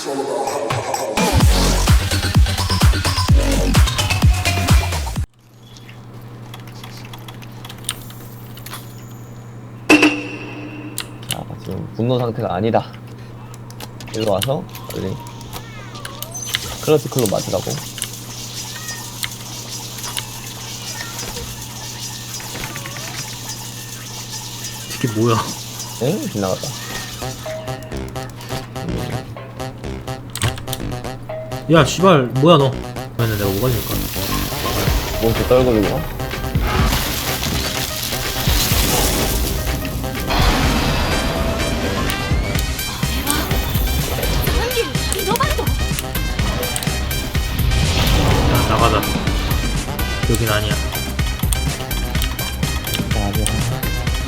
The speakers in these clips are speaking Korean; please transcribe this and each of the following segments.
자, 지금 분노 상태가 아니다. 일로 와서 빨리 크러티클로 맞으라고. 이게 뭐야? 엥? 빗나갔다. 야, 씨발, 뭐야 너? 아니, 내가 뭐가 될까? 몬스터 떨구리고. 야, 나가자. 여긴 아니야. 아니야.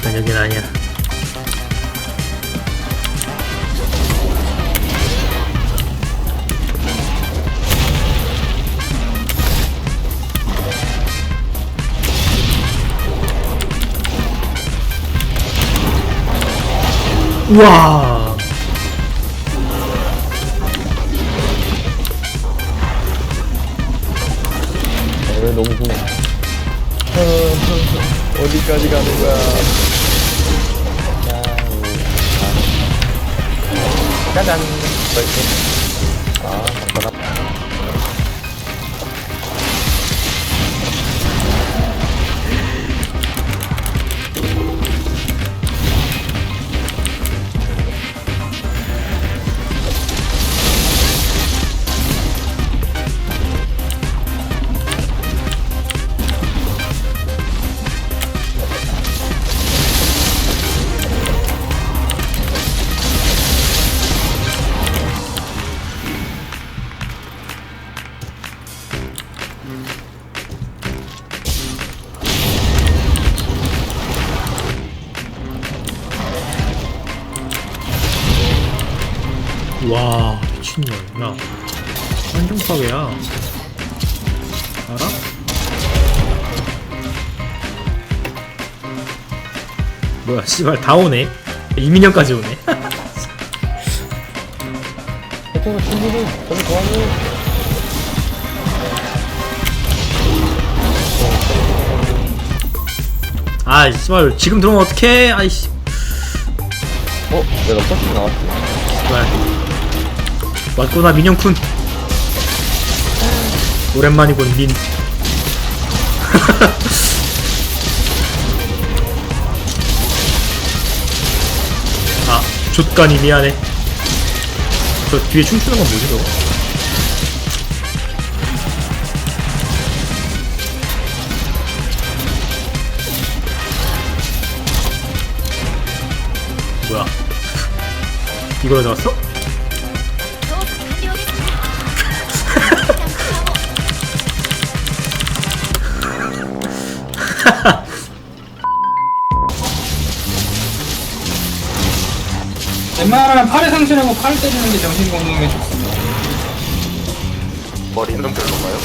난 여긴 아니야. 우와. 왜 너무 궁 어디까지 가는 거야? 짜잔. 아, 간단하 와 미친년 야 한정파괴야 알아? 뭐야 씨발 다 오네 이민영까지 오네 대충 친구들 저기 좋아하는 아 씨발 지금 들어오면 어떡해 아이씨 어? 내가 퍼스 나왔지? 씨발 왔구나 민영쿤 오랜만이군 민 아, 족간이 미안해. 저 뒤에 춤추는 건 뭐지, 저거? 뭐야? 이걸 나왔어? 웬만하면 팔에 상실하고 팔 때리는 게 정신 건강에 좋습니다. 머리는 별로가요?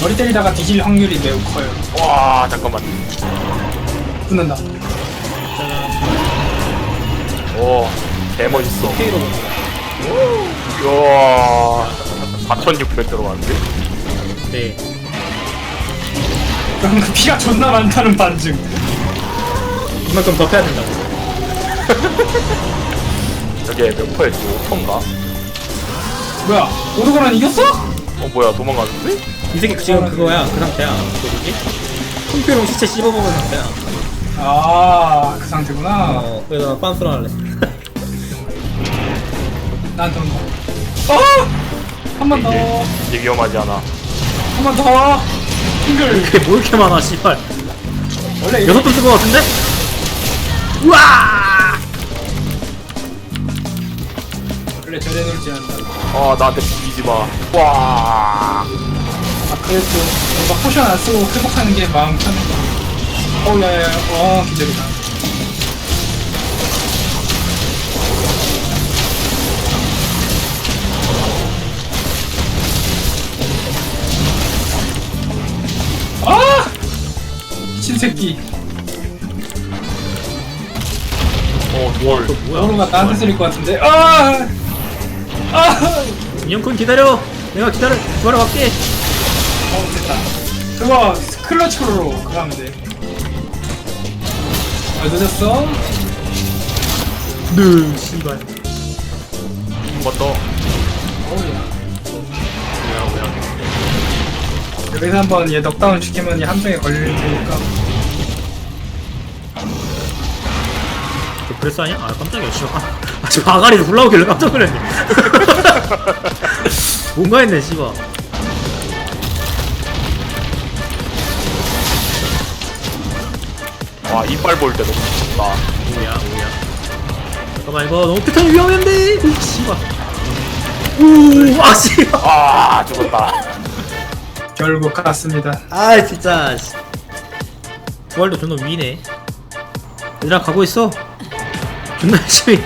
머리 때리다가 뒤질 확률이 매우 커요. 와 잠깐만 붙는다. 오 개멋있어 K로 우와 4600 들어갔는데? 네. 그럼 그 피가 존나 많다는 반증. 그만큼 더 패야 된다고. 저게 몇 퍼였지? 5퍼인가? 뭐야? 오르고는 이겼어? 어 뭐야 도망가는데? 이 새끼 지금 그거야. 그 상태야. 그 뭐지? 콩표롱 시체 씹어먹은 상태야. 아, 그 상태구나. 어, 그래서 나 빤스로 할래. 나한테 온다. 어! 한번 더. 이게, 이게 위험하지 않아 한번 더. 싱글. 그게 뭐 이렇게 많아, 씨발. 원래 여섯 번 쓴거 같은데? 우와! 원래 저래 놀지 않는다. 아 나한테 비비지 마 와. 아, 그래도 뭔가 포션 안 쓰고 회복하는 게 마음 거. 어, 야, 야, 야. 어, 기절이다. 아! 미친 새끼. 어, 뭘. 또 뭐야? 오르가 나한테 쓸릴 것 같은데. 아! 아! 인형군 기다려 내가 기다려 구하러 갈게 어 됐다 그거 클러치로 그거 하면 돼 아, 늦었어? 네 씨발 한번 더. 어우야 뭐야 뭐야. 여기서 한번 얘 넉다운 시키면 얘 함정에 걸릴 테니까 저 브레스 아니야? 아 깜짝이야 씨발 아, 저 아가리에서 올라오길래 깜짝 놀랐네. 뭔가 했네 씨발. 와 이빨 볼 때 너무 좋다. 뭐야 뭐야. 잠깐만 이거 너무 패턴이 위험한데? 우 씨발. 우아 씨발. 아 죽었다. 결국 갔습니다. 아 진짜 씨. 부활도 존나 위네. 얘들아 가고 있어? 존나 열심히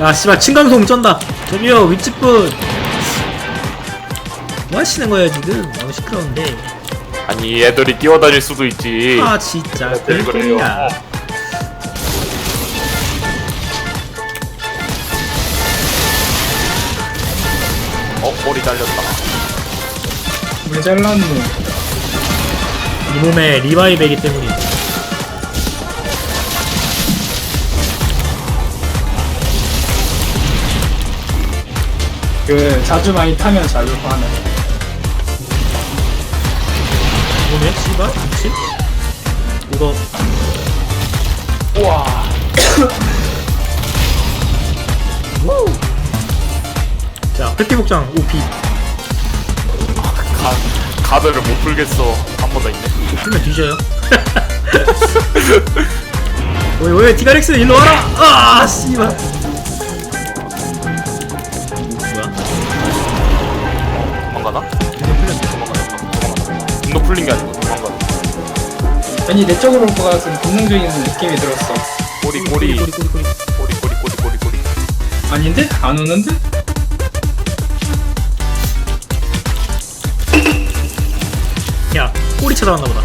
야 씨발 층간소음 쩐다. 저기요 윗집분. 뭐 하시는 거예요 지금? 너무 시끄러운데. 아니 애들이 뛰어다닐 수도 있지. 아 진짜. 네, 그래요. 야. 어 머리 잘렸다. 왜 잘랐노 이 몸에 리바이베이기 때문이 그 자주 많이 타면 자주 이 몸에 씨발 미친 이거 우와. 자 획기복장 OP 가 가드를 못 풀겠어. 한 번 더 있네. 풀면 뒤져요 왜, 왜, 디가렉스 일로 와라! 아, 씨발. 분노 풀린 게 아니고 도망가나. 괜히 내 쪽으로 올 것 같은 본능적인 느낌이 들었어 꼬리 꼬리 꼬리 꼬리 꼬리 꼬리 꼬리 꼬리 꼬리. 아닌데? 안 오는데? 야, 꼬리 찾아왔나 보다.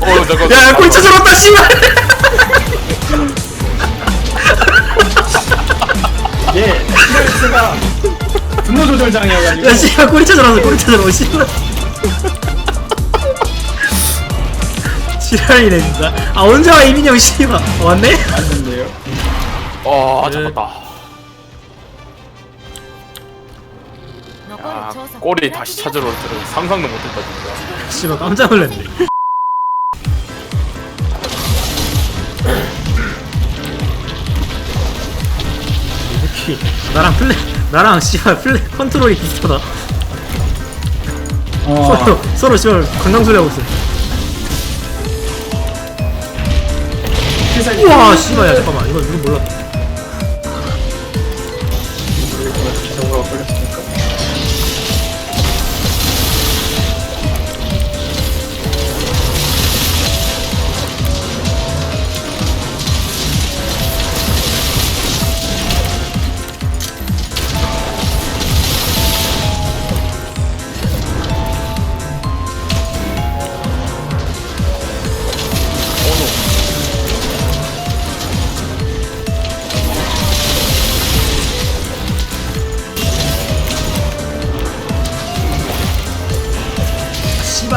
어 잠깐. 야, 야, 꼬리 찾아왔다, 씨발! 얘 스트레스가 분노 조절 장애여가지고 야, 씨발, 꼬리 찾아왔어, 꼬리 찾아와, 씨발. 지랄이네, 진짜. 아, 언제 와, 이민영, 씨발. 어, 왔네? 맞는데요 아 네. 잡았다. 아 꼬리 다시 찾으러 올 줄은 상상도 못했다 진짜. 씨발, 깜짝 놀랐네. 이렇게 나랑 플레 나랑 씨발 플레 컨트롤이 비슷하다. 어 서로 서로 씨발 강강 소리 하고 있어. 우와 씨발 야 잠깐만 이거 이거 몰라.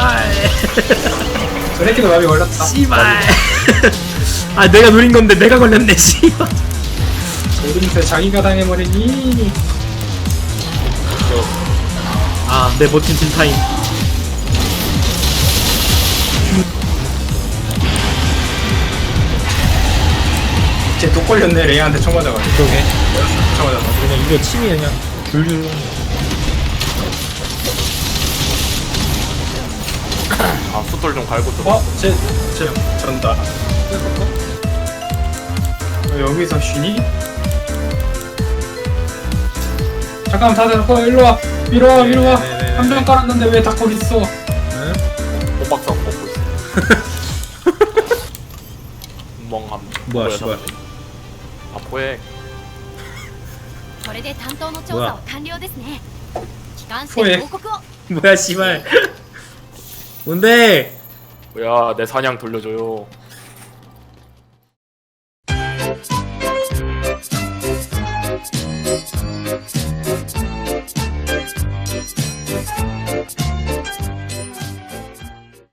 씨발 저 새끼도 마비 걸렸다 씨발. 아 내가 누린 건데 내가 걸렸네 씨발. 오른테 자기가 당해버리니 아내 멋진 진타임. 쟤독 걸렸네 레이한테 총 맞아가지고 그러게. 총 맞아가지고 그냥 이거 침이 그냥 줄줄. 아 숫돌 좀 갈고 들어. 어? 쟤, 쟤 전다 어, 여기서 쉬니? 잠깐만 다들 어 일로와 위로와 위로와 네, 네, 네. 함정 깔았는데 왜 다 거기 있어 응? 호박상 먹고 있어. 멍함. 뭐야, 씨발. 아 포획. これで担当の調査は完了ですね機関士ほえで報告を 뭐야 씨발. 뭔데? 뭐야 내 사냥 돌려줘요.